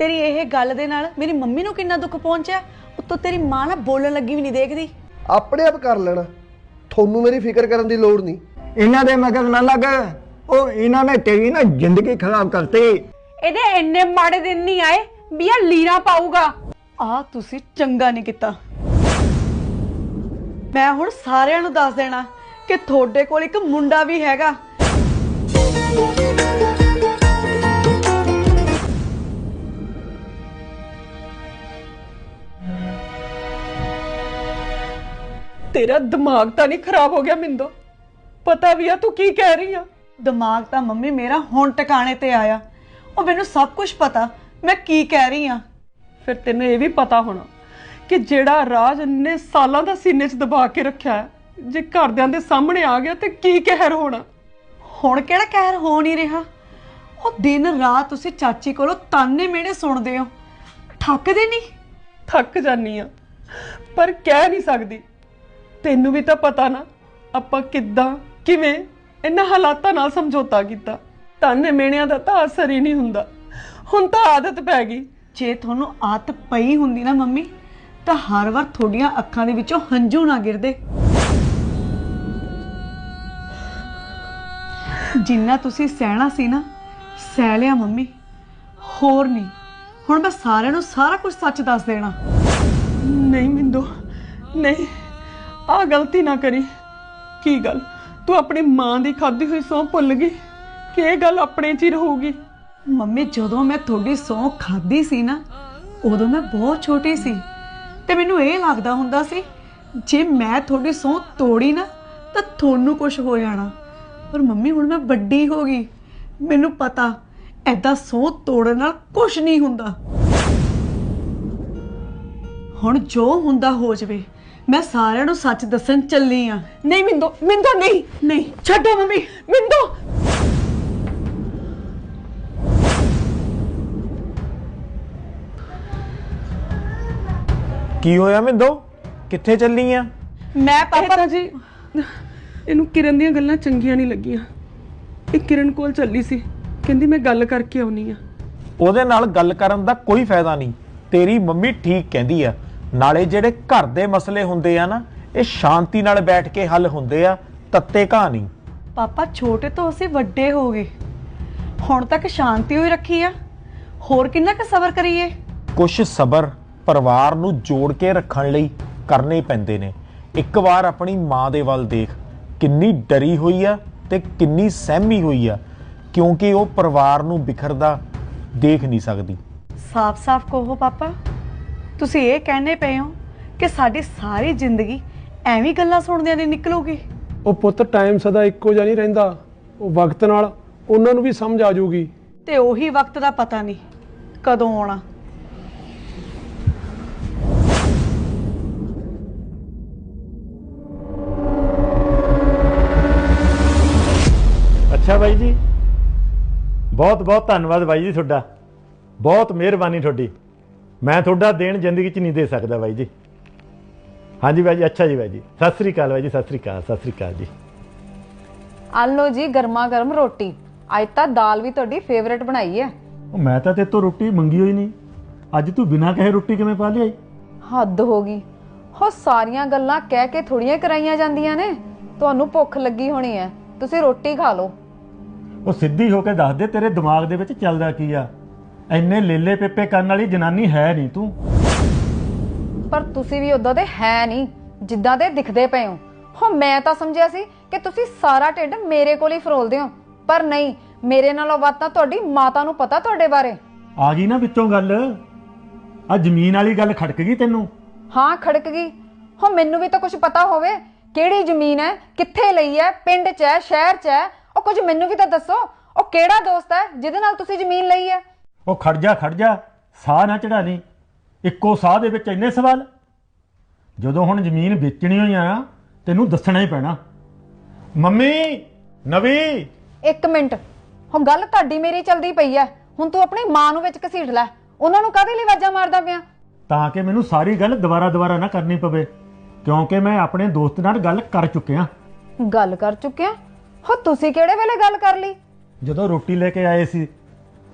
ਤੇਰੀ ਇਹ ਗੱਲ ਦੇ ਨਾਲ ਮੇਰੀ ਮੰਮੀ ਨੂੰ ਕਿੰਨਾ ਦੁੱਖ ਪਹੁੰਚਿਆ? ਉੱਤੋਂ ਤੇਰੀ ਮਾਂ ਨਾ ਬੋਲਣ ਲੱਗੀ ਵੀ ਨਹੀਂ ਦੇਖਦੀ। ਆਪਣੇ ਆਪ ਕਰ ਲੈਣਾ। ਤੁਹਾਨੂੰ ਮੇਰੀ ਫਿਕਰ ਕਰਨ ਦੀ ਲੋੜ ਨਹੀਂ। ਇਹਨਾਂ ਦੇ ਮਗਰ ਨਾ ਲੱਗ। ਉਹ ਇਹਨਾਂ ਨੇ ਤੇਰੀ ਨਾ ਜ਼ਿੰਦਗੀ ਖਰਾਬ ਕਰਤੀ। ਇਹਦੇ ਇੰਨੇ ਮਾੜੇ ਦਿਨ ਨਹੀਂ ਆਏ ਵੀ ਇਹ ਲੀਰਾ ਪਾਊਗਾ। ਆ ਤੁਸੀਂ ਚੰਗਾ ਨਹੀਂ ਕੀਤਾ। ਮੈਂ ਹੁਣ ਸਾਰਿਆਂ ਨੂੰ ਦੱਸ ਦੇਣਾ ਕਿ ਤੁਹਾਡੇ ਕੋਲ ਇੱਕ ਮੁੰਡਾ ਵੀ ਹੈਗਾ। ਤੇਰਾ ਦਿਮਾਗ ਤਾਂ ਨਹੀਂ ਖਰਾਬ ਹੋ ਗਿਆ ਮਿੰਦੋ? ਪਤਾ ਵੀ ਆ ਤੂੰ ਕੀ ਕਹਿ ਰਹੀ ਆ। ਦਿਮਾਗ ਤਾਂ ਮੰਮੀ ਮੇਰਾ ਹੁਣ ਟਿਕਾਣੇ ਤੇ ਆਇਆ। ਉਹ ਮੈਨੂੰ ਸਭ ਕੁਝ ਪਤਾ। ਮੈਂ ਕੀ ਕਹਿ ਰਹੀ ਆ? ਫਿਰ ਤੈਨੂੰ ਇਹ ਵੀ ਪਤਾ ਹੋਣਾ ਕਿ ਜਿਹੜਾ ਰਾਜ ਇੰਨੇ ਸਾਲਾਂ ਦਾ ਸੀਨੇ 'ਚ ਦਬਾ ਕੇ ਰੱਖਿਆ ਹੈ, ਜੇ ਘਰਦਿਆਂ ਦੇ ਸਾਹਮਣੇ ਆ ਗਿਆ ਤੇ ਕੀ ਕਹਿਰ ਹੋਣਾ? ਹੁਣ ਕਿਹੜਾ ਕਹਿਰ ਹੋ ਨਹੀਂ ਰਿਹਾ? ਉਹ ਦਿਨ ਰਾਤ ਤੁਸੀਂ ਚਾਚੀ ਕੋਲੋਂ ਤਾਨੇ ਮੇਣੇ ਸੁਣਦੇ ਹੋ। ਥੱਕਦੇ ਨਹੀਂ? ਥੱਕ ਜਾਨੀ ਆ ਪਰ ਕਹਿ ਨਹੀਂ ਸਕਦੀ। ਤੈਨੂੰ ਵੀ ਤਾਂ ਪਤਾ ਨਾ ਆਪਾਂ ਕਿੱਦਾਂ ਕਿਵੇਂ ਇਹਨਾਂ ਹਾਲਾਤਾਂ ਨਾਲ ਸਮਝੌਤਾ ਕੀਤਾ। ਤਾਨੇ ਮੇਣਿਆਂ ਦਾ ਤਾਂ ਅਸਰ ਹੀ ਨਹੀਂ ਹੁੰਦਾ। ਹੁਣ ਤਾਂ ਆਦਤ ਪੈ ਗਈ। ਜੇ ਤੁਹਾਨੂੰ ਆਦਤ ਪਈ ਹੁੰਦੀ ਨਾ ਮੰਮੀ ਤਾਂ ਹਰ ਵਾਰ ਤੁਹਾਡੀਆਂ ਅੱਖਾਂ ਦੇ ਵਿੱਚੋਂ ਹੰਝੂ ਨਾ ਗਿਰਦੇ। ਜਿੰਨਾ ਤੁਸੀਂ ਸਹਿਣਾ ਸੀ ਨਾ ਸਹਿ ਲਿਆ ਮੰਮੀ। ਹੋਰ ਨਹੀਂ ਹੁਣ ਮੈਂ ਸਾਰਿਆਂ ਨੂੰ ਸਾਰਾ ਕੁਝ ਸੱਚ ਦੱਸ ਦੇਣਾ। ਨਹੀਂ ਮਿੰਦੋ ਨਹੀਂ। ਆਹ ਗਲਤੀ ਨਾ ਕਰੀ। ਕੀ ਗੱਲ? ਤੂੰ ਆਪਣੀ ਮਾਂ ਦੀ ਖਾਧੀ ਹੋਈ ਸੌਂ ਭੁੱਲ ਗਈ? ਕਿ ਇਹ ਗੱਲ ਆਪਣੇ 'ਚ ਹੀ ਰਹੂਗੀ? ਮੰਮੀ, ਜਦੋਂ ਮੈਂ ਤੁਹਾਡੀ ਸੌਂ ਖਾਧੀ ਸੀ ਨਾ, ਉਦੋਂ ਮੈਂ ਬਹੁਤ ਛੋਟੀ ਸੀ। ਤੇ ਮੈਨੂੰ ਇਹ ਲੱਗਦਾ ਹੁੰਦਾ ਸੀ, ਜੇ ਮੈਂ ਤੁਹਾਡੀ ਸੌਂ ਤੋੜੀ ਨਾ, ਤਾਂ ਤੁਹਾਨੂੰ ਕੁਝ ਹੋ ਜਾਣਾ। ਪਰ ਮੰਮੀ, ਹੁਣ ਮੈਂ ਵੱਡੀ ਹੋ ਗਈ। ਮੈਨੂੰ ਪਤਾ ਐਦਾਂ ਸੌਂ ਤੋੜਨ ਨਾਲ ਕੁਝ ਨਹੀਂ ਹੁੰਦਾ। ਹੁਣ ਜੋ ਹੁੰਦਾ ਹੋ ਜਾਵੇ ਮੈਂ ਸਾਰਿਆਂ ਨੂੰ ਸੱਚ ਦੱਸਣ ਚੱਲੀ ਆ। ਨਹੀਂ ਮਿੰਦੋ ਮਿੰਦੋ ਨਹੀਂ ਨਹੀਂ ਛੱਡੋ ਮੰਮੀ ਮਿੰਦੋ। ਕੀ ਹੋਇਆ ਮਿੰਦੋ? ਕਿੱਥੇ ਚੱਲੀ ਆ? ਮੈਂ ਪਾਪਾ ਜੀ ਇਹਨੂੰ ਕਿਰਨ ਦੀਆਂ ਗੱਲਾਂ ਚੰਗੀਆਂ ਨਹੀਂ ਲੱਗੀਆਂ। ਇਹ ਕਿਰਨ ਕੋਲ ਚੱਲੀ ਸੀ ਕਹਿੰਦੀ ਮੈਂ ਗੱਲ ਕਰਕੇ ਆਉਣੀ ਆ। ਉਹਦੇ ਨਾਲ ਗੱਲ ਕਰਨ ਦਾ ਕੋਈ ਫਾਇਦਾ ਨਹੀਂ। ਤੇਰੀ ਮੰਮੀ ਠੀਕ ਕਹਿੰਦੀ ਆ। ਨਾਲੇ ਜਿਹੜੇ ਘਰ ਦੇ ਮਸਲੇ ਹੁੰਦੇ ਆ ਨਾ ਇਹ ਸ਼ਾਂਤੀ ਨਾਲ ਬੈਠ ਕੇ ਹੱਲ ਹੁੰਦੇ ਆ ਤੱਤੇ ਕਹਾਣੀ ਪਾਪਾ ਛੋਟੇ ਤੋਂ ਅਸੀਂ ਵੱਡੇ ਹੋ ਗਏ। ਹੁਣ ਤੱਕ ਸ਼ਾਂਤੀ ਹੋਈ ਰੱਖੀ ਆ। ਹੋਰ ਕਿੰਨਾ ਕੁ ਸਬਰ ਕਰੀਏ? ਕੁਝ ਸਬਰ ਪਰਿਵਾਰ ਨੂੰ ਜੋੜ ਕੇ ਰੱਖਣ ਲਈ ਕਰਨੇ ਪੈਂਦੇ ਨੇ। ਇੱਕ ਵਾਰ ਆਪਣੀ ਮਾਂ ਦੇ ਵੱਲ ਦੇਖ ਕਿੰਨੀ ਡਰੀ ਹੋਈ ਆ ਤੇ ਕਿੰਨੀ ਸਹਿਮੀ ਹੋਈ ਆ ਕਿਉਂਕਿ ਉਹ ਪਰਿਵਾਰ ਨੂੰ ਬਿਖਰਦਾ ਦੇਖ ਨਹੀਂ ਸਕਦੀ। ਸਾਫ਼-ਸਾਫ਼ ਕਹੋ ਪਾਪਾ। ਤੁਸੀਂ ਇਹ ਕਹਿਣੇ ਪਏ ਹੋ ਕਿ ਸਾਡੀ ਸਾਰੀ ਜ਼ਿੰਦਗੀ ਐਵੇਂ ਗੱਲਾਂ ਸੁਣਦਿਆਂ ਦੀ ਨਿਕਲੂਗੀ। ਉਹ ਪੁੱਤ ਟਾਈਮ ਸਦਾ ਇੱਕੋ ਜਿਹਾ ਨਹੀਂ ਰਹਿੰਦਾ। ਉਹ ਵਕਤ ਨਾਲ ਉਹਨਾਂ ਨੂੰ ਵੀ ਸਮਝ ਆ ਜਾਊਗੀ। ਤੇ ਉਹੀ ਵਕਤ ਦਾ ਪਤਾ ਨਹੀਂ ਕਦੋਂ ਆਉਣਾ। ਅੱਛਾ ਬਾਈ ਜੀ। ਬਹੁਤ ਬਹੁਤ ਧੰਨਵਾਦ ਬਾਈ ਜੀ ਤੁਹਾਡਾ। ਬਹੁਤ ਮਿਹਰਬਾਨੀ ਤੁਹਾਡੀ। ਮੈਂ ਤੁਹਾਡਾ ਦੇਣ ਜ਼ਿੰਦਗੀ 'ਚ ਨਹੀਂ ਦੇ ਸਕਦਾ ਬਾਈ ਜੀ। ਹਾਂਜੀ ਬਾਈ ਜੀ ਅੱਛਾ ਜੀ ਬਾਈ ਜੀ। ਸਤਿ ਸ੍ਰੀ ਅਕਾਲ ਬਾਈ ਜੀ ਸਤਿ ਸ੍ਰੀ ਅਕਾਲ ਸਤਿ ਸ੍ਰੀ ਅਕਾਲ ਜੀ। ਆਲੋ ਜੀ ਗਰਮਾ ਗਰਮ ਰੋਟੀ। ਅੱਜ ਤਾਂ ਦਾਲ ਵੀ ਤੁਹਾਡੀ ਫੇਵਰੇਟ ਬਣਾਈ ਹੈ। ਉਹ ਮੈਂ ਤਾਂ ਤੇਰੇ ਤੋਂ ਰੋਟੀ ਮੰਗੀ ਹੋਈ ਨਹੀਂ। ਅੱਜ ਤੂੰ ਬਿਨਾਂ ਕਹੇ ਰੋਟੀ ਕਿਵੇਂ ਪਾ ਲਈ? ਹੱਦ ਹੋ ਗਈ। ਹੋ ਸਾਰੀਆਂ ਗੱਲਾਂ ਕਹਿ ਕੇ ਥੋੜੀਆਂ ਕਰਾਈਆਂ ਜਾਂਦੀਆਂ ਨੇ। ਤੁਹਾਨੂੰ ਭੁੱਖ ਲੱਗੀ ਹੋਣੀ ਹੈ। ਤੁਸੀਂ ਰੋਟੀ ਖਾ ਲਓ। ਉਹ ਸਿੱਧੀ ਹੋ ਕੇ ਦੱਸ ਦੇ ਤੇਰੇ ਦਿਮਾਗ ਦੇ ਵਿੱਚ ਚੱਲਦਾ ਕੀ ਆ? ਐਨੇ ਲੇਲੇ ਪੇਪੇ ਕਰਨ ਵਾਲੀ ਜਨਾਨੀ ਹੈ ਨਹੀਂ ਤੂੰ। ਪਰ ਤੁਸੀਂ ਵੀ ਉਦਾਂ ਦੇ ਹੈ ਨਹੀਂ ਜਿੱਦਾਂ ਦੇ ਦਿਖਦੇ ਪਏ ਹੋ। ਹੋ ਮੈਂ ਤਾਂ ਸਮਝਿਆ ਸੀ ਕਿ ਤੁਸੀਂ ਸਾਰਾ ਢਿੱਡ ਮੇਰੇ ਕੋਲ ਹੀ ਫਰੋਲਦੇ ਹੋ। ਪਰ ਨਹੀਂ ਮੇਰੇ ਨਾਲੋਂ ਵੱਧ ਤਾਂ ਤੁਹਾਡੀ ਮਾਤਾ ਨੂੰ ਪਤਾ ਤੁਹਾਡੇ ਬਾਰੇ। ਆ ਗਈ ਨਾ ਵਿੱਚੋਂ ਗੱਲ। ਆ ਜ਼ਮੀਨ ਵਾਲੀ ਗੱਲ ਖੜਕ ਗਈ ਤੈਨੂੰ। ਹਾਂ ਖੜਕ ਗਈ। ਹੋ ਮੈਨੂੰ ਵੀ ਤਾਂ ਕੁਝ ਪਤਾ ਹੋਵੇ ਕਿਹੜੀ ਜ਼ਮੀਨ ਹੈ ਕਿੱਥੇ ਲਈ ਹੈ ਪਿੰਡ 'ਚ ਹੈ ਸ਼ਹਿਰ 'ਚ ਹੈ। ਉਹ ਕੁਝ ਮੈਨੂੰ ਵੀ ਤਾਂ ਦੱਸੋ। ਉਹ ਕਿਹੜਾ ਦੋਸਤ ਹੈ ਜਿਹਦੇ ਨਾਲ ਤੁਸੀਂ ਜ਼ਮੀਨ ਲਈ ਹੈ? ਉਹ ਖੜ ਜਾ ਖੜ ਜਾ ਸਾਹ ਨਾ ਚੜਾ ਲਈ ਇੱਕੋ ਸਾਹ ਦੇ ਵਿੱਚ ਇੰਨੇ ਸਵਾਲ। ਜਦੋਂ ਹੁਣ ਜ਼ਮੀਨ ਵੇਚਣੀ ਹੋਈ ਆ ਤੈਨੂੰ ਦੱਸਣਾ ਹੀ ਪੈਣਾ। ਮੰਮੀ ਨਵੀ। ਇੱਕ ਮਿੰਟ। ਹੁਣ ਗੱਲ ਤੁਹਾਡੀ ਮੇਰੀ ਚੱਲਦੀ ਪਈ ਹੈ ਹੁਣ ਤੂੰ ਆਪਣੀ ਮਾਂ ਨੂੰ ਵਿੱਚ ਘਸੀਟ ਲੈ। ਉਹਨਾਂ ਨੂੰ ਕਾਹਦੇ ਲਈ ਵਾਜਾਂ ਮਾਰਦਾ ਪਿਆ? ਤਾਂ ਕਿ ਮੈਨੂੰ ਸਾਰੀ ਗੱਲ ਦੁਬਾਰਾ ਦੁਬਾਰਾ ਨਾ ਕਰਨੀ ਪਵੇ। ਕਿਉਂਕਿ ਮੈਂ ਆਪਣੇ ਦੋਸਤ ਨਾਲ ਗੱਲ ਕਰ ਚੁੱਕਿਆ। ਗੱਲ ਕਰ ਚੁੱਕਿਆ? ਹੋ ਤੁਸੀਂ ਕਿਹੜੇ ਵੇਲੇ ਗੱਲ ਕਰ ਲਈ? ਜਦੋਂ ਰੋਟੀ ਲੈ ਕੇ ਆਏ ਸੀ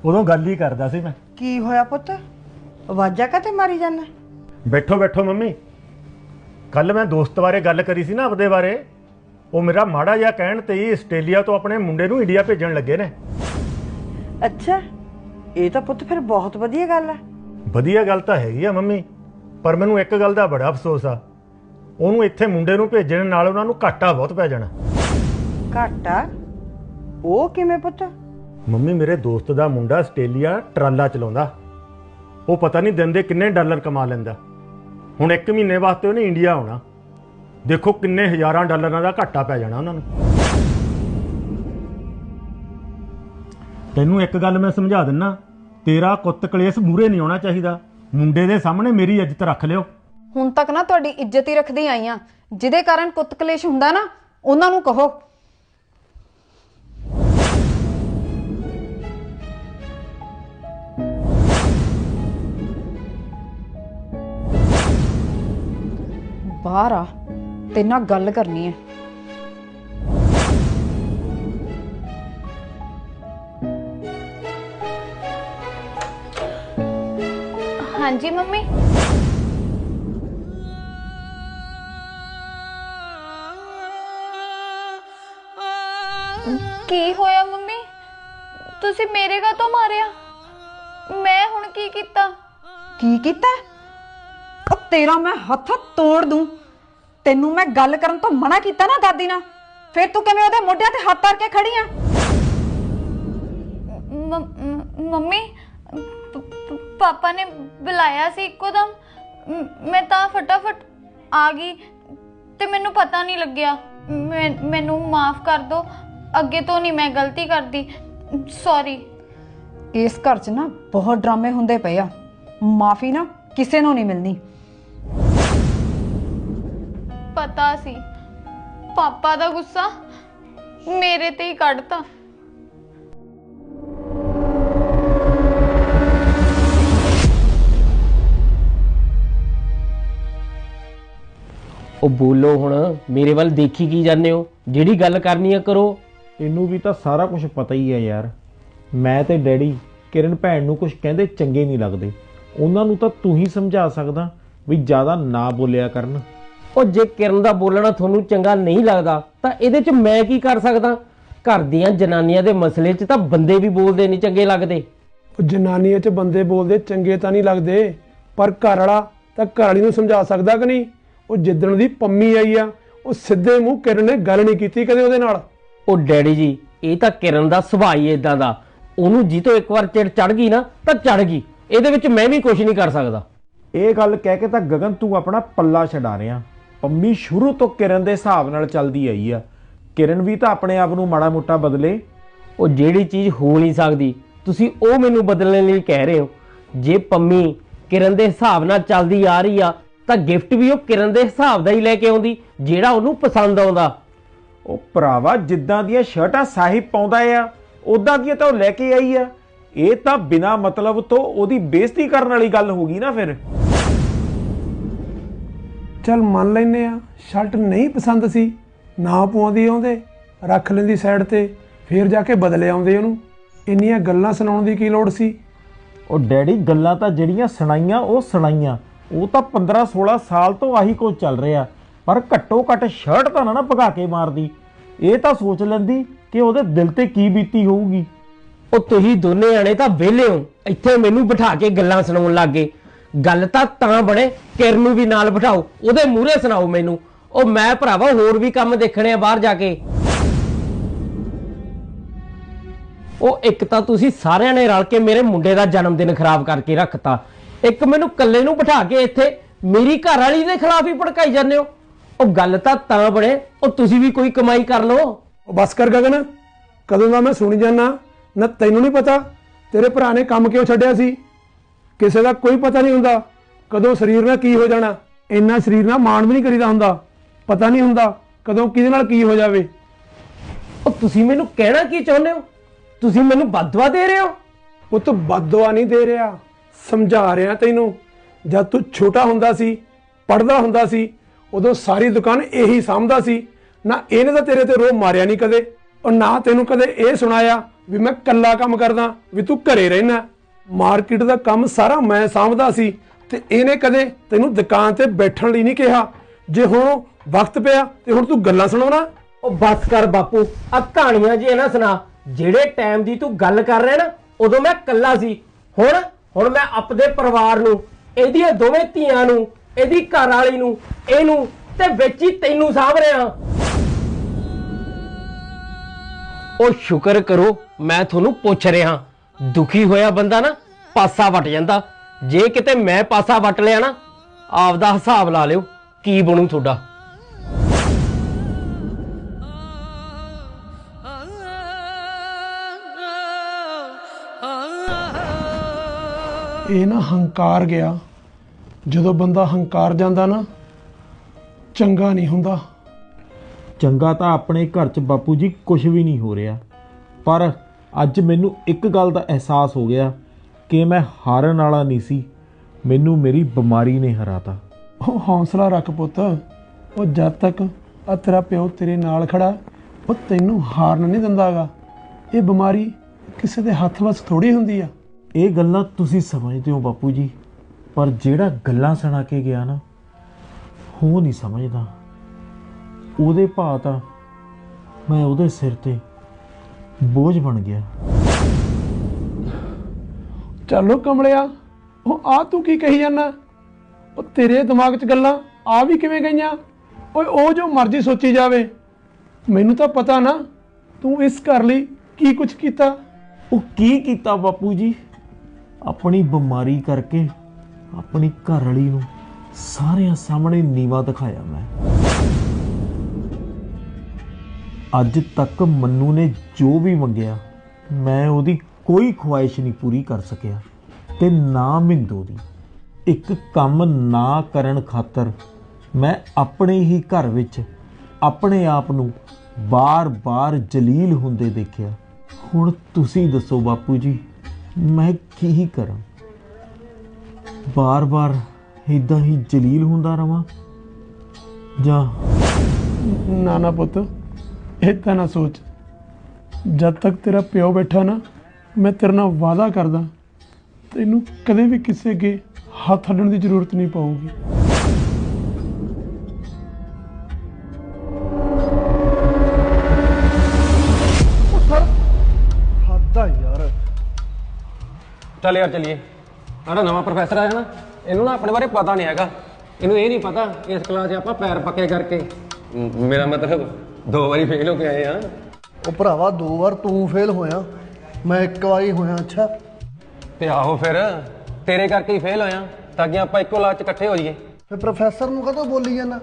ਉਦੋਂ ਗੱਲ ਹੀ ਕਰਦਾ ਸੀ ਮੈਂ। ਕੀ ਹੋਇਆ ਪੁੱਤ? ਆਵਾਜ਼ਾਂ ਕਾਤੇ ਮਾਰੀ ਜਾਂਦਾ? ਬੈਠੋ ਬੈਠੋ ਮੰਮੀ। ਕੱਲ ਮੈਂ ਦੋਸਤ ਬਾਰੇ ਗੱਲ ਕਰੀ ਸੀ ਨਾ ਆਪਦੇ ਬਾਰੇ। ਉਹ ਮੇਰਾ ਮਾੜਾ ਜਿਹਾ ਕਹਿਣ ਤੇ ਹੀ ਆਸਟ੍ਰੇਲੀਆ ਤੋਂ ਆਪਣੇ ਮੁੰਡੇ ਨੂੰ ਇੰਡੀਆ ਭੇਜਣ ਲੱਗੇ ਨੇ। ਅੱਛਾ ਇਹ ਤਾਂ ਪੁੱਤ ਫਿਰ ਬਹੁਤ ਵਧੀਆ ਗੱਲ ਆ। ਵਧੀਆ ਗੱਲ ਤਾਂ ਹੈਗੀ ਆ ਮੰਮੀ ਪਰ ਮੈਨੂੰ ਇੱਕ ਗੱਲ ਦਾ ਬੜਾ ਅਫਸੋਸ ਆ। ਉਹਨੂੰ ਇੱਥੇ ਮੁੰਡੇ ਨੂੰ ਭੇਜਣ ਨਾਲ ਉਹਨਾਂ ਨੂੰ ਘਾਟਾ ਬਹੁਤ ਪੈ ਜਾਣਾ। ਘਾਟਾ? ਉਹ ਕਿਵੇਂ ਪੁੱਤ? ਮੰਮੀ, ਮੇਰੇ ਦੋਸਤ ਦਾ ਮੁੰਡਾ ਆਸਟ੍ਰੇਲੀਆ ਟਰਾਲਾ ਚਲਾਉਂਦਾ। ਉਹ ਪਤਾ ਨਹੀਂ ਦਿਨ ਦੇ ਕਿੰਨੇ ਡਾਲਰ ਕਮਾ ਲੈਂਦਾ। ਹੁਣ 1 ਮਹੀਨੇ ਵਾਸਤੇ ਉਹਨੇ ਇੰਡੀਆ ਆਉਣਾ। ਦੇਖੋ ਕਿੰਨੇ ਹਜ਼ਾਰਾਂ ਡਾਲਰਾਂ ਦਾ ਘਾਟਾ ਪੈ ਜਾਣਾ ਉਹਨਾਂ ਨੂੰ। ਤੈਨੂੰ ਇੱਕ ਗੱਲ ਮੈਂ ਸਮਝਾ ਦਿੰਨਾ, ਤੇਰਾ ਕੁੱਤ ਕਲੇਸ਼ ਮੂਰੇ ਨਹੀਂ ਆਉਣਾ ਚਾਹੀਦਾ। ਮੁੰਡੇ ਦੇ ਸਾਹਮਣੇ ਮੇਰੀ ਇੱਜ਼ਤ ਰੱਖ ਲਿਓ। ਹੁਣ ਤੱਕ ਨਾ ਤੁਹਾਡੀ ਇੱਜ਼ਤ ਹੀ ਰੱਖਦੀ ਆਈ ਆ। ਜਿਹਦੇ ਕਾਰਨ ਕੁੱਤ ਕਲੇਸ਼ ਹੁੰਦਾ ਨਾ, ਉਹਨਾਂ ਨੂੰ ਕਹੋ। ਬਾਹਰ ਆ ਤੇ ਨਾਲ ਗੱਲ ਕਰਨੀ ਹੈ। ਹਾਂਜੀ ਮੰਮੀ। ਕੀ ਹੋਇਆ ਮੰਮੀ? ਤੁਸੀਂ ਮੇਰੇ ਕਾ ਤੋਂ ਮਾਰਿਆ ਮੈਂ ਹੁਣ ਕੀ ਕੀਤਾ? ਕੀ ਕੀਤਾ? ਤੇਰਾ ਮੈਂ ਹੱਥ ਤੋੜ ਦੂੰ। ਤੈਨੂੰ ਮੈਂ ਗੱਲ ਕਰਨ ਤੋਂ ਮਨਾ ਕੀਤਾ ਨਾ ਦਾਦੀ ਨਾਲ। ਫਿਰ ਤੂੰ ਕਿਵੇਂ ਉਹਦੇ ਮੋਢਿਆਂ ਤੇ ਹੱਥ ਧਰ ਕੇ ਖੜੀ ਆ? ਮੰਮੀ ਪਾਪਾ ਨੇ ਬੁਲਾਇਆ ਸੀ ਇੱਕੋ ਦਮ ਮ- ਤਾਂ ਫਟਾਫਟ ਆ ਗਈ ਤੇ ਮੈਨੂੰ ਪਤਾ ਨਹੀਂ ਲੱਗਿਆ। ਮੈਨੂੰ ਮਾਫ ਕਰ ਦਿਓ ਅੱਗੇ ਤੋਂ ਨਹੀਂ ਮੈਂ ਗਲਤੀ ਕਰਦੀ। ਸੌਰੀ। ਇਸ ਘਰ 'ਚ ਨਾ ਬਹੁਤ ਡਰਾਮੇ ਹੁੰਦੇ ਪਏ ਆ। ਮਾਫੀ ਨਾ ਕਿਸੇ ਨੂੰ ਨਹੀਂ ਮਿਲਣੀ। ਪਤਾ ਸੀ। ਪਾਪਾ ਦਾ ਗੁੱਸਾ ਮੇਰੇ ਤੇ ਹੀ ਕੱਢਤਾ। ਉਹ ਬੋਲੋ ਹੁਣ ਮੇਰੇ ਵੱਲ ਦੇਖੀ ਕੀ ਜਾਂਦੇ ਹੋ? ਜਿਹੜੀ ਗੱਲ ਕਰਨੀ ਆ ਕਰੋ। ਇਹਨੂੰ ਵੀ ਤਾਂ ਸਾਰਾ ਕੁਝ ਪਤਾ ਹੀ ਹੈ ਯਾਰ। ਮੈਂ ਤੇ ਡੈਡੀ ਕਿਰਨ ਭੈਣ ਨੂੰ ਕੁਝ ਕਹਿੰਦੇ ਚੰਗੇ ਨਹੀਂ ਲੱਗਦੇ। ਉਹਨਾਂ ਨੂੰ ਤਾਂ ਤੂੰ ਹੀ ਸਮਝਾ ਸਕਦਾ ਵੀ ਜ਼ਿਆਦਾ ਨਾ ਬੋਲਿਆ ਕਰਨ। ਉਹ ਜੇ ਕਿਰਨ ਦਾ ਬੋਲਣਾ ਤੁਹਾਨੂੰ ਚੰਗਾ ਨਹੀਂ ਲੱਗਦਾ ਤਾਂ ਇਹਦੇ 'ਚ ਮੈਂ ਕੀ ਕਰ ਸਕਦਾ? ਘਰ ਦੀਆਂ ਜਨਾਨੀਆਂ ਦੇ ਮਸਲੇ 'ਚ ਤਾਂ ਬੰਦੇ ਵੀ ਬੋਲਦੇ ਨਹੀਂ ਚੰਗੇ ਲੱਗਦੇ। ਉਹ ਜਨਾਨੀਆਂ 'ਚ ਬੰਦੇ ਬੋਲਦੇ ਚੰਗੇ ਤਾਂ ਨਹੀਂ ਲੱਗਦੇ ਪਰ ਘਰ ਵਾਲਾ ਤਾਂ ਘਰ ਵਾਲੀ ਨੂੰ ਸਮਝਾ ਸਕਦਾ ਕਿ ਨਹੀਂ? ਉਹ ਜਿੱਦਣ ਦੀ ਪੰਮੀ ਆਈ ਆ ਉਹ ਸਿੱਧੇ ਮੂੰਹ ਕਿਰਨ ਨੇ ਗੱਲ ਨਹੀਂ ਕੀਤੀ ਕਦੇ ਉਹਦੇ ਨਾਲ। ਉਹ ਡੈਡੀ ਜੀ ਇਹ ਤਾਂ ਕਿਰਨ ਦਾ ਸੁਭਾਅ ਹੀ ਇਦਾਂ ਦਾ। ਉਹਨੂੰ ਜੀ ਤੋਂ ਇੱਕ ਵਾਰ ਚਿੜ ਚੜ ਗਈ ਨਾ ਤਾਂ ਚੜ ਗਈ। ਇਹਦੇ ਵਿੱਚ ਮੈਂ ਵੀ ਕੁਝ ਨਹੀਂ ਕਰ ਸਕਦਾ। ਇਹ ਗੱਲ ਕਹਿ ਕੇ ਤਾਂ ਗਗਨ ਤੂੰ ਆਪਣਾ ਪੱਲਾ ਛਡਾ ਰਿਆ ਪੰਮੀ ਸ਼ੁਰੂ ਤੋਂ ਕਿਰਨ ਦੇ ਹਿਸਾਬ ਨਾਲ ਚੱਲਦੀ ਆਈ ਆ। ਕਿਰਨ ਵੀ ਤਾਂ ਆਪਣੇ ਆਪ ਨੂੰ ਮਾੜਾ ਮੋਟਾ ਬਦਲੇ। ਉਹ ਜਿਹੜੀ ਚੀਜ਼ ਹੋ ਨਹੀਂ ਸਕਦੀ ਤੁਸੀਂ ਉਹ ਮੈਨੂੰ ਬਦਲਣ ਲਈ ਕਹਿ ਰਹੇ ਹੋ। ਜੇ ਪੰਮੀ ਕਿਰਨ ਦੇ ਹਿਸਾਬ ਨਾਲ ਚੱਲਦੀ ਆ ਰਹੀ ਆ ਤਾਂ ਗਿਫਟ ਵੀ ਉਹ ਕਿਰਨ ਦੇ ਹਿਸਾਬ ਦਾ ਹੀ ਲੈ ਕੇ ਆਉਂਦੀ ਜਿਹੜਾ ਉਹਨੂੰ ਪਸੰਦ ਆਉਂਦਾ। ਉਹ ਭਰਾਵਾ ਜਿੱਦਾਂ ਦੀਆਂ ਸ਼ਰਟਾਂ ਸਾਹਿਬ ਪਾਉਂਦਾ ਆ ਉਦਾਂ ਦੀਆਂ ਤਾਂ ਉਹ ਲੈ ਕੇ ਆਈ ਆ। ਇਹ ਤਾਂ ਬਿਨਾ ਮਤਲਬ ਤੋਂ ਉਹਦੀ ਬੇਇੱਜ਼ਤੀ ਕਰਨ ਵਾਲੀ ਗੱਲ ਹੋ ਗਈ ਨਾ ਫਿਰ। ਚੱਲ ਮੰਨ ਲੈਨੇ ਆ ਸ਼ਰਟ ਨਹੀਂ ਪਸੰਦ ਸੀ ਨਾ ਪਵਾਉਂਦੀ ਆਉਂਦੇ ਰੱਖ ਲੈਂਦੀ ਸਾਈਡ ਤੇ ਫੇਰ ਜਾ ਕੇ ਬਦਲੇ ਆਉਂਦੇ ਉਹਨੂੰ। ਇੰਨੀਆਂ ਗੱਲਾਂ ਸੁਣਾਉਣ ਦੀ ਕੀ ਲੋੜ ਸੀ? ਉਹ ਡੈਡੀ ਗੱਲਾਂ ਤਾਂ ਜਿਹੜੀਆਂ ਸੁਣਾਈਆਂ ਉਹ ਸੁਣਾਈਆਂ। ਉਹ ਤਾਂ 15 16 ਸਾਲ ਤੋਂ ਆਹੀ ਕੁਝ ਚੱਲ ਰਿਹਾ। ਪਰ ਘੱਟੋ ਘੱਟ ਸ਼ਰਟ ਤਾਂ ਨਾ ਨਾ ਭਗਾ ਕੇ ਮਾਰਦੀ। ਇਹ ਤਾਂ ਸੋਚ ਲੈਂਦੀ ਕਿ ਉਹਦੇ ਦਿਲ ਤੇ ਕੀ ਬੀਤੀ ਹੋਊਗੀ। ਉਹ ਤੁਸੀਂ ਦੋਨੇ ਆਣੇ ਤਾਂ ਵਿਹਲੇ ਹੋ। ਇੱਥੇ ਮੈਨੂੰ ਬਿਠਾ ਕੇ ਗੱਲਾਂ ਸੁਣਾਉਣ ਲੱਗੇ ਗੱਲ ਤਾਂ ਤਾਂ ਬਣੇ, ਕਿਰਨ ਨੂੰ ਵੀ ਨਾਲ ਬਿਠਾਓ, ਉਹਦੇ ਮੂਹਰੇ ਸੁਣਾਓ ਮੈਨੂੰ। ਉਹ ਮੈਂ ਭਰਾਵਾ ਹੋਰ ਵੀ ਕੰਮ ਦੇਖਣੇ ਆ ਬਾਹਰ ਜਾ ਕੇ। ਉਹ ਇੱਕ ਤਾਂ ਤੁਸੀਂ ਸਾਰਿਆਂ ਨੇ ਰਲ ਕੇ ਮੇਰੇ ਮੁੰਡੇ ਦਾ ਜਨਮ ਦਿਨ ਖਰਾਬ ਕਰਕੇ ਰੱਖਤਾ। ਇੱਕ ਮੈਨੂੰ ਇਕੱਲੇ ਨੂੰ ਬਿਠਾ ਕੇ ਇੱਥੇ ਮੇਰੀ ਘਰ ਵਾਲੀ ਦੇ ਖਿਲਾਫ ਹੀ ਭੜਕਾਈ ਜਾਂਦੇ ਹੋ। ਉਹ ਗੱਲ ਤਾਂ ਤਾਂ ਬਣੇ, ਉਹ ਤੁਸੀਂ ਵੀ ਕੋਈ ਕਮਾਈ ਕਰ ਲਓ ਉਹ ਬਸ ਕਰ ਗਗਨ, ਕਦੋਂ ਦਾ ਮੈਂ ਸੁਣੀ ਜਾਣਾ ਨਾ ਤੈਨੂੰ ਨਹੀਂ ਪਤਾ, ਤੇਰੇ ਭਰਾ ਨੇ ਕੰਮ ਕਿਉਂ ਛੱਡਿਆ ਸੀ? ਕਿਸੇ ਦਾ ਕੋਈ ਪਤਾ ਨਹੀਂ ਹੁੰਦਾ ਕਦੋਂ ਸਰੀਰ ਨਾਲ ਕੀ ਹੋ ਜਾਣਾ। ਇੰਨਾ ਸਰੀਰ ਨਾਲ ਮਾਣ ਵੀ ਨਹੀਂ ਕਰੀਦਾ ਹੁੰਦਾ। ਪਤਾ ਨਹੀਂ ਹੁੰਦਾ ਕਦੋਂ ਕਿਹਦੇ ਨਾਲ ਕੀ ਹੋ ਜਾਵੇ। ਉਹ ਤੁਸੀਂ ਮੈਨੂੰ ਕਹਿਣਾ ਕੀ ਚਾਹੁੰਦੇ ਹੋ? ਤੁਸੀਂ ਮੈਨੂੰ ਬਦਦੁਆ ਦੇ ਰਹੇ ਹੋ? ਉਹ ਤੂੰ ਬਦਦੁਆ ਨਹੀਂ ਦੇ ਰਿਹਾ। ਸਮਝਾ ਰਿਹਾ ਤੈਨੂੰ। ਜਦ ਤੂੰ ਛੋਟਾ ਹੁੰਦਾ ਸੀ ਪੜਦਾ ਹੁੰਦਾ ਸੀ ਉਦੋਂ ਸਾਰੀ ਦੁਕਾਨ ਇਹੀ ਸਾਂਭਦਾ ਸੀ। ਨਾ ਇਹਨੇ ਤਾਂ ਤੇਰੇ ਤੇ ਰੋਹ ਮਾਰਿਆ ਨਹੀਂ ਕਦੇ। ਔਰ ਨਾ ਤੈਨੂੰ ਕਦੇ ਇਹ ਸੁਣਾਇਆ ਵੀ ਮੈਂ ਕੱਲਾ ਕੰਮ ਕਰਦਾ ਵੀ ਤੂੰ ਘਰੇ ਰਹਿਣਾ। ਮਾਰਕੀਟ ਦਾ ਕੰਮ ਸਾਰਾ ਮੈਂ ਸਾਂਭਦਾ ਸੀ ਤੇ ਇਹਨੇ ਕਦੇ ਤੈਨੂੰ ਦੁਕਾਨ ਤੇ ਬੈਠਣ ਲਈ ਨਹੀਂ ਕਿਹਾ। ਜੇ ਹੁਣ ਵਕਤ ਪਿਆ ਤੇ ਹੁਣ ਤੂੰ ਗੱਲਾਂ ਸੁਣਾਉਣਾ। ਉਹ ਬਸ ਕਰ ਬਾਪੂ ਆ ਕਹਾਣੀਆਂ ਜੀ ਨਾ ਸੁਣਾ ਜਿਹੜੇ ਟਾਈਮ ਦੀ ਤੂੰ ਗੱਲ ਕਰ ਰਿਹਾ ਨਾ ਉਦੋਂ ਮੈਂ ਕੱਲਾ ਸੀ। ਹੁਣ ਹੁਣ ਮੈਂ ਆਪਦੇ ਪਰਿਵਾਰ ਨੂੰ ਇਹਦੀਆਂ ਦੋਵੇਂ ਧੀਆਂ ਨੂੰ ਇਹਦੀ ਘਰ ਵਾਲੀ ਨੂੰ ਇਹਨੂੰ ਤੇ ਵਿੱਚ ਹੀ ਤੈਨੂੰ ਸਾਂਭ ਰਿਹਾ। ਉਹ ਸ਼ੁਕਰ ਕਰੋ ਮੈਂ ਤੁਹਾਨੂੰ ਪੁੱਛ ਰਿਹਾ। ਦੁਖੀ ਹੋਇਆ ਬੰਦਾ ਨਾ ਪਾਸਾ ਵਟ ਜਾਂਦਾ। ਜੇ ਕਿਤੇ ਮੈਂ ਪਾਸਾ ਵਟ ਲਿਆ ਨਾ ਆਪਦਾ ਹਿਸਾਬ ਲਾ ਲਿਓ ਕੀ ਬਣੂ ਤੁਹਾਡਾ? ਇਹ ਨਾ ਹੰਕਾਰ ਗਿਆ। ਜਦੋਂ ਬੰਦਾ ਹੰਕਾਰ ਜਾਂਦਾ ਨਾ ਚੰਗਾ ਨਹੀਂ ਹੁੰਦਾ। ਚੰਗਾ ਤਾਂ ਆਪਣੇ ਘਰ 'ਚ ਬਾਪੂ ਜੀ ਕੁਝ ਵੀ ਨਹੀਂ ਹੋ ਰਿਹਾ। ਪਰ ਅੱਜ ਮੈਨੂੰ ਇੱਕ ਗੱਲ ਦਾ ਅਹਿਸਾਸ ਹੋ ਗਿਆ ਕਿ ਮੈਂ ਹਾਰਨ ਵਾਲਾ ਨਹੀਂ ਸੀ। ਮੈਨੂੰ ਮੇਰੀ ਬਿਮਾਰੀ ਨੇ ਹਰਾਤਾ। ਉਹ ਹੌਸਲਾ ਰੱਖ ਪੁੱਤ। ਉਹ ਜਦ ਤੱਕ ਆ ਤੇਰਾ ਪਿਓ ਤੇਰੇ ਨਾਲ ਖੜਾ ਉਹ ਤੈਨੂੰ ਹਾਰਨ ਨਹੀਂ ਦਿੰਦਾਗਾ। ਇਹ ਬਿਮਾਰੀ ਕਿਸੇ ਦੇ ਹੱਥ ਵੱਸ ਥੋੜੀ ਹੁੰਦੀ ਆ। ਇਹ ਗੱਲਾਂ ਤੁਸੀਂ ਸਮਝਦੇ ਹੋ ਬਾਪੂ ਜੀ ਪਰ ਜਿਹੜਾ ਗੱਲਾਂ ਸੁਣਾ ਕੇ ਗਿਆ ਨਾ ਉਹ ਨਹੀਂ ਸਮਝਦਾ। ਉਹਦੇ ਭਾ ਤਾਂ ਮੈਂ ਉਹਦੇ ਸਿਰ ਤੇ ਬੋਝ ਬਣ ਗਿਆ। ਚੱਲੋ ਕਮਲਿਆ ਉਹ ਆ ਤੂੰ ਕੀ ਕਹੀ ਜਾਂਦਾ? ਉਹ ਤੇਰੇ ਦਿਮਾਗ 'ਚ ਗੱਲਾਂ ਆ ਵੀ ਕਿਵੇਂ ਗਈਆਂ? ਓਏ ਉਹ ਜੋ ਮਰਜ਼ੀ ਸੋਚੀ ਜਾਵੇ। ਮੈਨੂੰ ਤਾਂ ਪਤਾ ਨਾ ਤੂੰ ਇਸ ਘਰ ਲਈ ਕੀ ਕੁਝ ਕੀਤਾ? ਉਹ ਕੀ ਕੀਤਾ ਬਾਪੂ ਜੀ? ਆਪਣੀ ਬਿਮਾਰੀ ਕਰਕੇ ਆਪਣੀ ਘਰ ਵਾਲੀ ਨੂੰ ਸਾਰਿਆਂ ਸਾਹਮਣੇ ਨੀਵਾ ਦਿਖਾਇਆ ਮੈਂ। ਅੱਜ ਤੱਕ ਮੰਨੂ ਨੇ ਜੋ ਵੀ ਮੰਗਿਆ, ਮੈਂ ਉਹਦੀ ਕੋਈ ਖੁਆਇਸ਼ ਨਹੀਂ ਪੂਰੀ ਕਰ ਸਕਿਆ ਤੇ ਨਾ ਮਿੰਦੋ ਦੀ ਇੱਕ ਕੰਮ ਨਾ ਕਰਨ ਖਾਤਰ ਮੈਂ ਆਪਣੇ ਹੀ ਘਰ ਵਿੱਚ ਆਪਣੇ ਆਪ ਨੂੰ ਬਾਰ-ਬਾਰ ਜਲੀਲ ਹੁੰਦੇ ਦੇਖਿਆ। ਹੁਣ ਤੁਸੀਂ ਦੱਸੋ ਬਾਪੂ ਜੀ, ਮੈਂ ਕੀ ਕਰਾਂ? ਬਾਰ-ਬਾਰ ਇਦਾਂ ਹੀ ਜਲੀਲ ਹੁੰਦਾ ਰਵਾਂ? ਜਾਂ ਨਾ ਨਾ ਪੁੱਤ। ਏਦਾਂ ਨਾ ਸੋਚ। ਜਦ ਤੱਕ ਤੇਰਾ ਪਿਓ ਬੈਠਾ ਨਾ ਮੈਂ ਤੇਰੇ ਨਾਲ ਵਾਅਦਾ ਕਰਦਾ ਤੈਨੂੰ ਕਦੇ ਵੀ ਕਿਸੇ ਅੱਗੇ ਹੱਥ ਅੱਡਣ ਦੀ ਜ਼ਰੂਰਤ ਨਹੀਂ ਪਊਗੀ। ਹੱਦਾ ਯਾਰ। ਚੱਲ ਯਾਰ ਚਲੀਏ। ਆੜਾ ਨਵਾਂ ਪ੍ਰੋਫੈਸਰ ਆਇਆ ਨਾ ਇਹਨੂੰ ਨਾ ਆਪਣੇ ਬਾਰੇ ਪਤਾ ਨਹੀਂ ਹੈਗਾ। ਇਹਨੂੰ ਇਹ ਨਹੀਂ ਪਤਾ ਇਸ ਕਲਾਸ 'ਚ ਆਪਾਂ ਪੈਰ ਪੱਕੇ ਕਰਕੇ। ਮ- ਮੇਰਾ ਮਤਲਬ ਦੋ ਵਾਰੀ ਫੇਲ ਹੋ ਕੇ ਆਏ ਆ। ਉਹ ਭਰਾਵਾ ਦੋ ਵਾਰ ਤੂੰ ਫੇਲ ਹੋਇਆ। ਮੈਂ ਇੱਕ ਵਾਰੀ ਹੋਇਆ ਅੱਛਾ। ਤੇ ਆਹੋ ਫਿਰ ਤੇਰੇ ਕਰਕੇ ਹੀ ਫੇਲ ਹੋਇਆ ਤਾਂ ਕਿ ਆਪਾਂ ਇੱਕੋ ਕਲਾਸ 'ਚ ਇਕੱਠੇ ਹੋ ਜਾਈਏ। ਫਿਰ ਪ੍ਰੋਫੈਸਰ ਨੂੰ ਕਦੋਂ ਬੋਲੀ ਜਾਂਦਾ?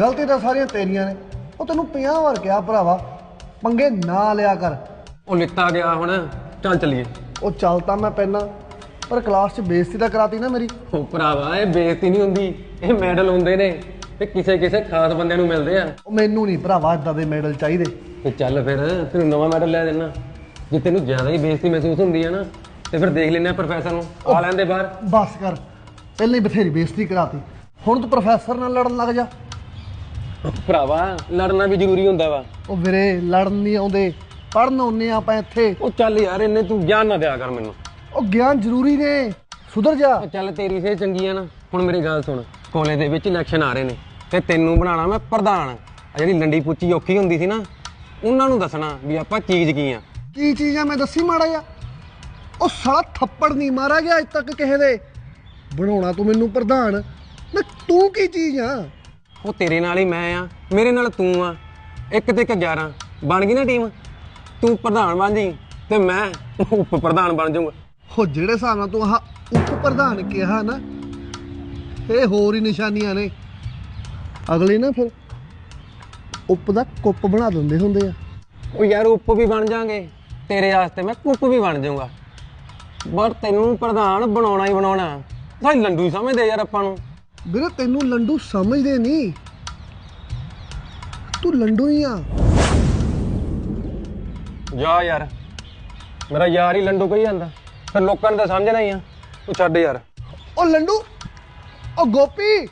ਗਲਤੀ ਤਾਂ ਸਾਰੀਆਂ ਤੇਰੀਆਂ ਨੇ। ਉਹ ਤੈਨੂੰ 50 ਵਾਰ ਕਿਹਾ ਭਰਾਵਾ। ਪੰਗੇ ਨਾ ਲਿਆ ਕਰ। ਉਹ ਲਿੱਤਾ ਗਿਆ ਹੁਣ। ਚੱਲ ਚਲੀਏ। ਉਹ ਚੱਲ ਤਾਂ ਮੈਂ ਪਹਿਲਾਂ ਪਰ ਕਲਾਸ 'ਚ ਬੇਇੱਜ਼ਤੀ ਤਾਂ ਕਰਾਤੀ ਨਾ ਮੇਰੀ। ਉਹ ਭਰਾਵਾ ਇਹ ਬੇਇੱਜ਼ਤੀ ਨਹੀਂ ਹੁੰਦੀ। ਇਹ ਮੈਡਲ ਹੁੰਦੇ ਨੇ। ਤੇ ਕਿਸੇ ਕਿਸੇ ਖਾਸ ਬੰਦੇ ਨੂੰ ਮਿਲਦੇ ਆ। ਉਹ ਮੈਨੂੰ ਨਹੀਂ ਭਰਾਵਾ ਇਦਾਂ ਦੇ ਮੈਡਲ ਚਾਹੀਦੇ। ਤੇ ਚੱਲ ਫਿਰ ਤੈਨੂੰ ਨਵਾਂ ਮੈਡਲ ਲੈ ਦੇਣਾ। ਜੇ ਤੈਨੂੰ ਜ਼ਿਆਦਾ ਹੀ ਬੇਇੱਜ਼ਤੀ ਮਹਿਸੂਸ ਹੁੰਦੀ ਆ ਨਾ ਤੇ ਫਿਰ ਦੇਖ ਲੈਣਾ ਪ੍ਰੋਫੈਸਰ ਨੂੰ ਆ ਲੈਂਦੇ ਬਾਹਰ। ਬਸ ਕਰ ਪਹਿਲਾਂ ਹੀ ਬਥੇਰੀ ਬੇਇੱਜ਼ਤੀ ਕਰਾਤੀ। ਹੁਣ ਤੂੰ ਪ੍ਰੋਫੈਸਰ ਨਾਲ ਲੜਨ ਲੱਗ ਜਾ। ਭਰਾਵਾ ਲੜਨਾ ਵੀ ਜ਼ਰੂਰੀ ਹੁੰਦਾ ਵਾ। ਉਹ ਵੀਰੇ ਲੜਨ ਨਹੀਂ ਆਉਂਦੇ। ਪੜਨ ਆਉਂਦੇ ਆ ਆਪਾਂ ਇੱਥੇ। ਉਹ ਚੱਲ ਯਾਰ ਇੰਨੇ ਤੂੰ ਗਿਆਨ ਨਾ ਦਿਆ ਕਰ ਮੈਨੂੰ। ਉਹ ਗਿਆਨ ਜ਼ਰੂਰੀ ਨੇ। ਸੁਧਰ ਜਾ। ਚੱਲ ਤੇਰੀ ਸੇ ਚੰਗੀ ਆ ਨਾ। ਹੁਣ ਮੇਰੀ ਗੱਲ ਸੁਣ। ਕਾਲਜ ਦੇ ਵਿੱਚ ਇਲੈਕਸ਼ਨ ਆ ਰਹੇ ਨੇ। ਤੇ ਤੈਨੂੰ ਬਣਾਉਣਾ ਮੈਂ ਪ੍ਰਧਾਨ। ਆ ਜਿਹੜੀ ਲੰਡੀ ਪੁੱਚੀ ਔਖੀ ਹੁੰਦੀ ਸੀ ਨਾ ਉਹਨਾਂ ਨੂੰ ਦੱਸਣਾ ਵੀ ਆਪਾਂ ਚੀਜ਼ ਕੀ ਆ। ਕੀ ਚੀਜ਼ ਆ ਮੈਂ ਦੱਸੀ ਮਾੜਾ ਜਿਹਾ? ਉਹ ਸਾਲਾ ਥੱਪੜ ਨਹੀਂ ਮਾਰਿਆ ਗਿਆ ਅੱਜ ਤੱਕ ਕਿਸੇ ਦੇ। ਬਣਾਉਣਾ ਤੂੰ ਮੈਨੂੰ ਪ੍ਰਧਾਨ। ਮੈਂ ਤੂੰ ਕੀ ਚੀਜ਼ ਆ? ਉਹ ਤੇਰੇ ਨਾਲ ਹੀ ਮੈਂ ਆ ਮੇਰੇ ਨਾਲ ਤੂੰ ਆ। ਇੱਕ ਤੇ ਇੱਕ 11 ਬਣ ਗਈ ਨਾ ਟੀਮ ਤੂੰ ਪ੍ਰਧਾਨ ਬਣ ਜੀ ਤੇ ਮੈਂ ਉਪ ਪ੍ਰਧਾਨ ਬਣ ਜਾਊਂਗਾ। ਹੋ ਜਿਹੜੇ ਹਿਸਾਬ ਨਾਲ ਤੂੰ ਆਹ ਉਪ ਪ੍ਰਧਾਨ ਕਿਹਾ ਨਾ ਇਹ ਹੋਰ ਹੀ ਨਿਸ਼ਾਨੀਆਂ ਨੇ। ਅਗਲੇ ਨਾ ਫਿਰ ਉਪ ਦਾ ਕੁੱਪ ਬਣਾ ਦਿੰਦੇ ਹੁੰਦੇ ਆ। ਉਹ ਯਾਰ ਉਪ ਵੀ ਬਣ ਜਾਾਂਗੇ। ਤੇਰੇ ਵਾਸਤੇ ਮੈਂ ਕੁੱਪ ਵੀ ਬਣ ਜਾਊਂਗਾ। ਪਰ ਤੈਨੂੰ ਪ੍ਰਧਾਨ ਬਣਾਉਣਾ ਹੀ ਬਣਾਉਣਾ। ਸਾਈ ਲੰਡੂ ਹੀ ਸਮਝਦੇ ਯਾਰ ਆਪਾਂ ਨੂੰ। ਵੀਰੇ ਤੈਨੂੰ ਲੰਡੂ ਸਮਝਦੇ ਨਹੀਂ। ਤੂੰ ਲੰਡੂ ਹੀ ਆ। ਜਾ ਯਾਰ। ਮੇਰਾ ਯਾਰ ਹੀ ਲੰਡੂ ਕਹੀ ਜਾਂਦਾ। ਫਿਰ ਲੋਕਾਂ ਨੇ ਤਾਂ ਸਮਝਣਾ ਹੀ ਆ। ਤੂੰ ਛੱਡ ਯਾਰ। ਉਹ ਲੰਡੂ ਉਹ ਗੋਪੀ!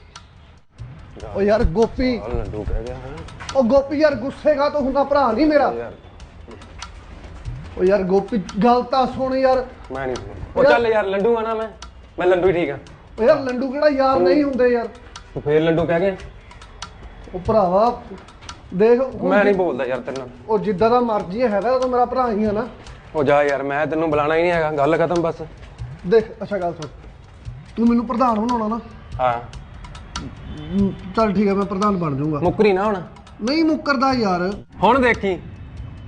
ਉਹ ਯਾਰ ਗੋਪੀ! ਆਹ ਲੰਡੂ ਕਹਿ ਗਿਆ ਹਾਂ। ਉਹ ਗੋਪੀ ਯਾਰ ਗੁੱਸੇ ਕਾ ਤੂੰ ਹੁੰਦਾ ਭਰਾ ਨਹੀਂ ਮੇਰਾ। ਓ ਯਾਰ। ਗੋਪੀ ਗੱਲ ਤਾਂ ਸੁਣ ਯਾਰ। ਮੈਂ ਨਹੀਂ ਉਹ ਚੱਲ ਯਾਰ ਲੰਡੂ ਆ ਨਾ ਮੈਂ। ਮੈਂ ਲੰਡੂ ਹੀ ਠੀਕ ਆ। ਓ ਯਾਰ ਲੰਡੂ ਕਿਹੜਾ ਯਾਰ ਨਹੀਂ ਹੁੰਦੇ ਯਾਰ। ਤੂੰ ਫੇਰ ਲੰਡੂ ਕਹਿ ਗਿਆ ਉਹ ਭਰਾਵਾ ਦੇਖ ਹੁਣ ਮੈਂ ਨਹੀਂ ਬੋਲਦਾ ਯਾਰ ਤੇਰੇ ਨਾਲ। ਉਹ ਜਿੱਦਾਂ ਦਾ ਮਰਜ਼ੀ ਹੈਗਾ ਤਾਂ ਮੇਰਾ ਭਰਾ ਹੀ ਆ ਨਾ। ਉਹ ਜਾ ਯਾਰ ਮੈਂ ਤੈਨੂੰ ਬੁਲਾਣਾ ਹੀ ਨਹੀਂ ਹੈਗਾ। ਗੱਲ ਖਤਮ ਬਸ। ਦੇਖ ਅੱਛਾ ਗੱਲ ਸੁਣ। ਤੂੰ ਮੈਨੂੰ ਪ੍ਰਧਾਨ ਬਣਾਉਣਾ ਨਾ। ਹਾਂ। ਚੱਲ ਠੀਕ ਹੈ ਮੈਂ ਪ੍ਰਧਾਨ ਬਣ ਜਾਊਂਗਾ। ਮੁੱਕਰੀ ਨਾ ਹੁਣ। ਨਹੀਂ ਮੁੱਕਰਦਾ ਯਾਰ। ਹੁਣ ਦੇਖੀ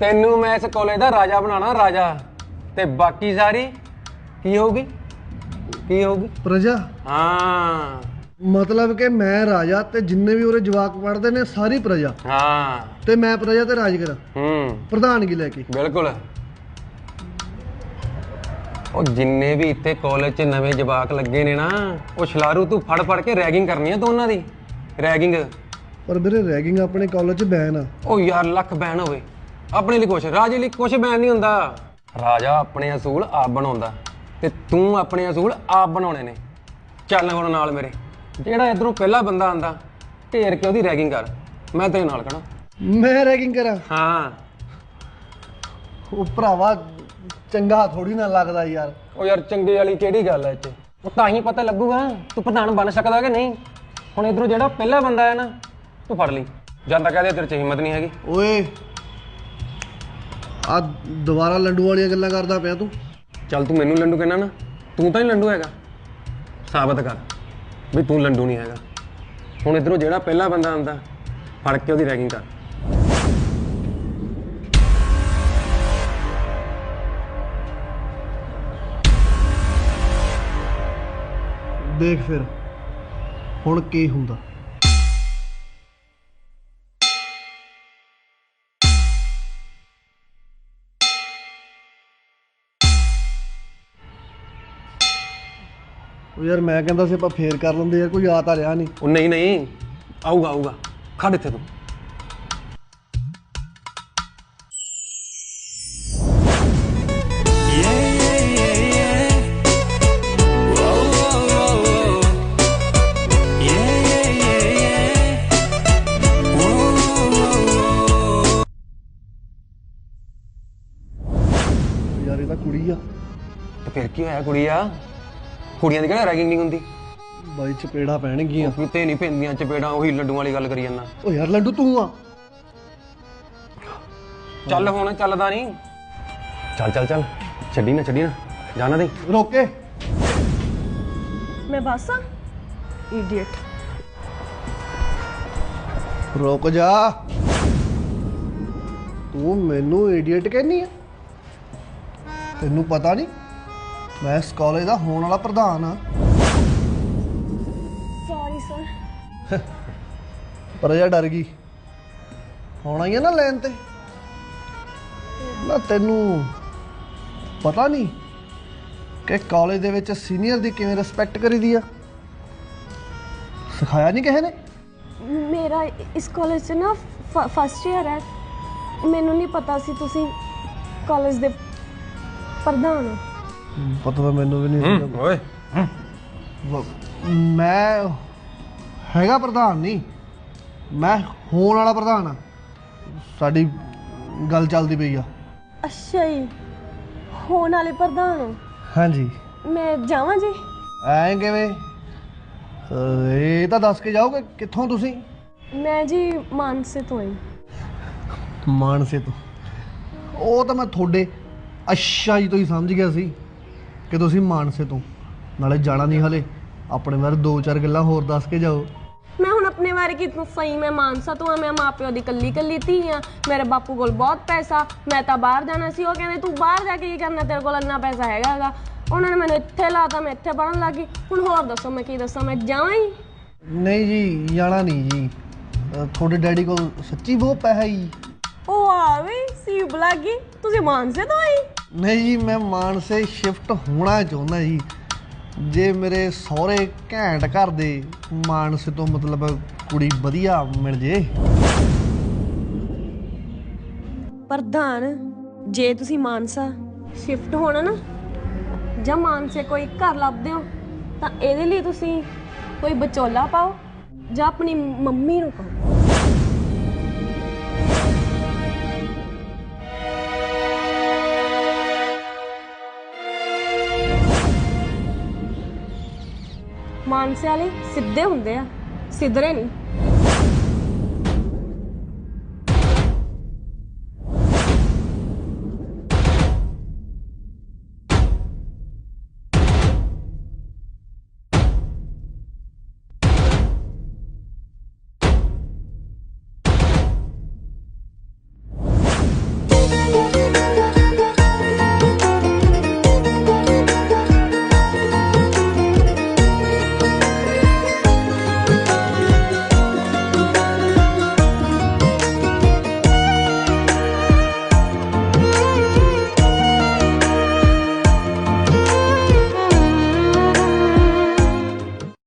ਤੈਨੂੰ ਮੈਂ ਇਸ ਕਾਲਜ ਦਾ ਰਾਜਾ ਬਣਾਉਣਾ ਰਾਜਾ। ਤੇ ਬਾਕੀ ਸਾਰੀ ਕੀ ਹੋਊਗੀ? ਕੀ ਹੋਊਗੀ? ਪ੍ਰਜਾ। ਹਾਂ। ਮਤਲਬ ਕਿ ਮੈਂ ਰਾਜਾ ਤੇ ਜਿੰਨੇ ਵੀ ਉਹਦੇ ਜਵਾਕ ਪੜਦੇ ਨੇ ਸਾਰੀ ਪ੍ਰਜਾ। ਹਾਂ। ਤੇ ਮੈਂ ਪ੍ਰਜਾ ਤੇ ਰਾਜ ਕਰਾਂ। ਹੂੰ। ਪ੍ਰਧਾਨਗੀ ਲੈ ਕੇ। ਬਿਲਕੁਲ। ਉਹ ਜਿੰਨੇ ਵੀ ਇੱਥੇ ਕਾਲਜ 'ਚ ਨਵੇਂ ਜਵਾਕ ਲੱਗੇ ਨੇ ਨਾ ਉਹ ਛਲਾਰੂ ਤੂੰ ਫੜ ਫੜ ਕੇ ਰੈਗਿੰਗ ਕਰਨੀ ਆ ਤੂੰ ਉਹਨਾਂ ਦੀ। ਰੈਗਿੰਗ ਪਰ ਵੀਰੇ ਰੈਗਿੰਗ ਆਪਣੇ ਕਾਲਜ 'ਚ ਬੈਨ ਆ। ਉਹ ਯਾਰ ਲੱਖ ਬੈਨ ਹੋਵੇ। ਆਪਣੇ ਲਈ ਕੁਛ ਰਾਜੇ ਲਈ ਕੁਛ ਬੈਨ ਨਹੀਂ ਹੁੰਦਾ। ਰਾਜਾ ਆਪਣੇ ਅਸੂਲ ਆਪ ਬਣਾਉਂਦਾ ਤੇ ਤੂੰ ਆਪਣੇ ਅਸੂਲ ਆਪ ਬਣਾਉਣੇ ਨੇ। ਚੱਲ ਹੁਣ ਨਾਲ ਮੇਰੇ। ਜਿਹੜਾ ਇਧਰੋਂ ਪਹਿਲਾ ਬੰਦਾ ਆਂਦਾ ਢੇਰ ਕੇ ਉਹਦੀ ਰੈਗਿੰਗ ਕਰ। ਮੈਂ ਤੇਰੇ ਨਾਲ ਖੜਾ। ਮੈਂ ਰੈਗਿੰਗ ਕਰਾਂ? ਹਾਂ। ਉਹ ਭਰਾਵਾ ਚੰਗਾ ਥੋੜੀ ਨਾ ਲੱਗਦਾ ਯਾਰ। ਉਹ ਯਾਰ ਚੰਗੇ ਵਾਲੀ ਕਿਹੜੀ ਗੱਲ ਐ ਇੱਥੇ? ਉਹ ਤਾਂ ਹੀ ਪਤਾ ਲੱਗੂਗਾ ਤੂੰ ਪ੍ਰਧਾਨ ਬਣ ਸਕਦਾ ਕਿ ਨਹੀਂ? ਹੁਣ ਇਧਰੋਂ ਜਿਹੜਾ ਪਹਿਲਾ ਬੰਦਾ ਹੈ ਨਾ ਤੂੰ ਫੜ ਲਈ। ਜਾਂਦਾ ਕਹਦੇ ਤੇਰੇ ਚ ਹਿੰਮਤ ਨਹੀਂ ਹੈਗੀ। ਓਏ ਆ ਦੁਬਾਰਾ ਲੰਡੂ ਵਾਲੀਆਂ ਗੱਲਾਂ ਕਰਦਾ ਪਿਆ ਤੂੰ। ਚੱਲ ਤੂੰ ਮੈਨੂੰ ਲੰਡੂ ਕਹਿਣਾ ਨਾ ਤੂੰ ਤਾਂ ਹੀ ਲੰਡੂ ਹੈਗਾ। ਸਾਬਤ ਕਰ ਵੀ ਤੂੰ ਲੰਡੂ ਨਹੀਂ ਹੈਗਾ। ਹੁਣ ਇਧਰੋਂ ਜਿਹੜਾ ਪਹਿਲਾ ਬੰਦਾ ਆਂਦਾ ਫੜ ਕੇ ਉਹਦੀ ਰੈਗਿੰਗ ਕਰ। ਦੇਖ ਫਿਰ, ਹੁਣ ਕੀ ਹੁੰਦਾ। ਉਹ ਯਾਰ ਮੈਂ ਕਹਿੰਦਾ ਸੀ ਆਪਾਂ ਫੇਰ ਕਰ ਲੈਂਦੇ ਯਾਰ ਕੋਈ ਆ ਤਾਂ ਰਿਹਾ ਨਹੀਂ। ਉਹ ਨਹੀਂ ਨਹੀਂ, ਆਊਗਾ ਆਊਗਾ। ਖੜ ਇੱਥੇ ਤੂੰ। ਫਿਰ ਕੀ ਹੋਇਆ ਕੁੜੀਆ। ਕੁੜੀਆਂ ਦੀ ਕਿਹੜਾ ਰੈਗਿੰਗ ਨਹੀਂ ਹੁੰਦੀ? ਬਾਈ ਚਪੇੜਾ ਪੈਣਗੀਆਂ। ਕਿਤੇ ਨਹੀਂ ਪੈਂਦੀਆਂ ਚਪੇੜਾਂ ਉਹੀ ਲੱਡੂਆਂ ਵਾਲੀ ਗੱਲ ਕਰੀ ਜਾਂਦਾ। ਉਹ ਯਾਰ ਲੰਡੂ ਤੂੰ ਆ। ਚੱਲ ਹੁਣ ਚੱਲਦਾ ਨਹੀਂ। ਚੱਲ ਚੱਲ ਚੱਲ। ਛੱਡੀ ਨਾ ਛੱਡੀ ਨਾ। ਜਾਣਾ ਦੇ। ਰੋਕੇ। ਮੈਂ ਬਸ ਆ। ਇਡੀਅਟ ਰੁਕ ਜਾ। ਤੂੰ ਮੈਨੂੰ ਇਡੀਅਟ ਕਹਿੰਨੀ ਆ। ਤੈਨੂੰ ਪਤਾ ਨਹੀਂ ਮੈਂ ਇਸ ਕਾਲਜ ਦਾ ਹੋਣ ਵਾਲਾ ਪ੍ਰਧਾਨ ਆ ਸੌਰੀ ਸਰ ਪ੍ਰਜਾ ਡਰ ਗਈ। ਹੁਣ ਆਈ ਆ ਨਾ ਲੈਣ ਤੇ। ਨਾ ਤੈਨੂੰ ਪਤਾ ਨਹੀਂ ਕਿ ਕਾਲਜ ਦੇ ਵਿੱਚ ਸੀਨੀਅਰ ਦੀ ਕਿਵੇਂ ਰਿਸਪੈਕਟ ਕਰੀਦੀ ਆ। ਸਿਖਾਇਆ ਨਹੀਂ ਕਿਸੇ ਨੇ? ਮੇਰਾ ਇਸ ਕਾਲਜ 'ਚ ਨਾ ਫਸਟ ਇਅਰ ਹੈ। ਮੈਨੂੰ ਨਹੀਂ ਪਤਾ ਸੀ ਤੁਸੀਂ ਕਾਲਜ ਦੇ ਪ੍ਰਧਾਨ ਹੋ। ਪਤਾ ਤਾਂ ਮੈਨੂੰ ਵੀ ਨਹੀਂ ਸੀ ਓਏ। ਵ- ਮੈਂ ਹੈਗਾ ਪ੍ਰਧਾਨ ਨਹੀਂ। ਮੈਂ ਹੋਣ ਵਾਲਾ ਪ੍ਰਧਾਨ ਆ। ਸਾਡੀ ਗੱਲ ਚੱਲਦੀ ਪਈ ਆ। ਅੱਛਾ ਜੀ। ਹੋਣ ਵਾਲੇ ਪ੍ਰਧਾਨ ਹੋ? ਹਾਂਜੀ। ਮੈਂ ਜਾਵਾਂ ਜੀ? ਐਂ ਕਿਵੇਂ? ਅਹ ਇਹ ਤਾਂ ਦੱਸ ਕੇ ਜਾਓਗੇ ਕਿੱਥੋਂ ਤੁਸੀਂ? ਮੈਂ ਜੀ ਮਾਨਸੇ ਤੋਂ ਹਾਂ ਮਾਨਸੇ ਤੋਂ। ਉਹ ਤਾਂ ਮੈਂ ਤੁਹਾਡੇ ਅੱਛਾ ਜੀ ਤੋਂ ਹੀ ਸਮਝ ਗਿਆ ਸੀ। ਕਿ ਤੁਸੀਂ ਮਾਨਸੇ ਤੋਂ। ਨਾਲੇ ਜਾਣਾ ਨਹੀਂ ਹਲੇ। ਆਪਣੇ ਬਾਰੇ ਦੋ ਚਾਰ ਗੱਲਾਂ ਹੋਰ ਦੱਸ ਕੇ ਜਾਓ। ਮੈਂ ਹੁਣ ਆਪਣੇ ਬਾਰੇ ਕੀ ਸਹੀ? ਮੈਂ ਮਾਨਸਾ ਤੋਂ ਆ। ਮੈਂ ਮਾਪਿਓ ਦੀ ਕੱਲੀ ਕੱਲੀ ਧੀ ਆ। ਮੇਰੇ ਬਾਪੂ ਕੋਲ ਬਹੁਤ ਪੈਸਾ। ਮੈਂ ਤਾਂ ਬਾਹਰ ਜਾਣਾ ਸੀ। ਉਹ ਕਹਿੰਦੇ ਤੂੰ ਬਾਹਰ ਜਾ ਕੇ ਕੀ ਕਰਨਾ? ਤੇਰੇ ਕੋਲ ਇੰਨਾ ਪੈਸਾ ਹੈਗਾਗਾ ਉਹਨਾਂ ਨੇ ਮੈਨੂੰ ਇੱਥੇ ਲਾਤਾ ਮੈਂ ਇੱਥੇ ਪੜਨ ਲੱਗੀ ਹੁਣ ਹੋਰ ਦੱਸੋ ਮੈਂ ਕੀ ਦੱਸਾਂ? ਮੈਂ ਜਾਵਾਂ ਹੀ। ਨਹੀਂ ਜੀ ਜਾਣਾ ਨਹੀਂ ਜੀ। ਅਹ ਤੁਹਾਡੇ ਡੈਡੀ ਕੋਲ ਸੱਚੀ ਬਹੁਤ ਪੈਸਾ ਹੈ ਜੀ। ਉਹ ਆ ਵੀ ਸੀਬ ਲੱਗੀ ਤੁਸੀਂ ਮਾਨਸੇ ਤੋਂ ਆਈ ਨਹੀਂ ਜੀ ਮੈਂ ਮਾਨਸੇ ਸ਼ਿਫਟ ਹੋਣਾ ਚਾਹੁੰਦਾ ਜੀ। ਜੇ ਮੇਰੇ ਸਹੁਰੇ ਘੈਂਟ ਘਰ ਦੇ ਮਾਨਸੇ ਤੋਂ ਮਤਲਬ ਕੁੜੀ ਵਧੀਆ ਮਿਲ ਜੇ। ਪ੍ਰਧਾਨ ਜੇ ਤੁਸੀਂ ਮਾਨਸਾ ਸ਼ਿਫਟ ਹੋਣਾ ਨਾ ਜਾਂ ਮਾਨਸੇ ਕੋਈ ਘਰ ਲੱਭਦੇ ਹੋ ਤਾਂ ਇਹਦੇ ਲਈ ਤੁਸੀਂ ਕੋਈ ਵਿਚੋਲਾ ਪਾਓ ਜਾਂ ਆਪਣੀ ਮੰਮੀ ਨੂੰ ਕਹੋ ਮਾਨਸੇ ਵਾਲੇ ਸਿੱਧੇ ਹੁੰਦੇ ਆ ਸਿੱਧਰੇ ਨਹੀਂ।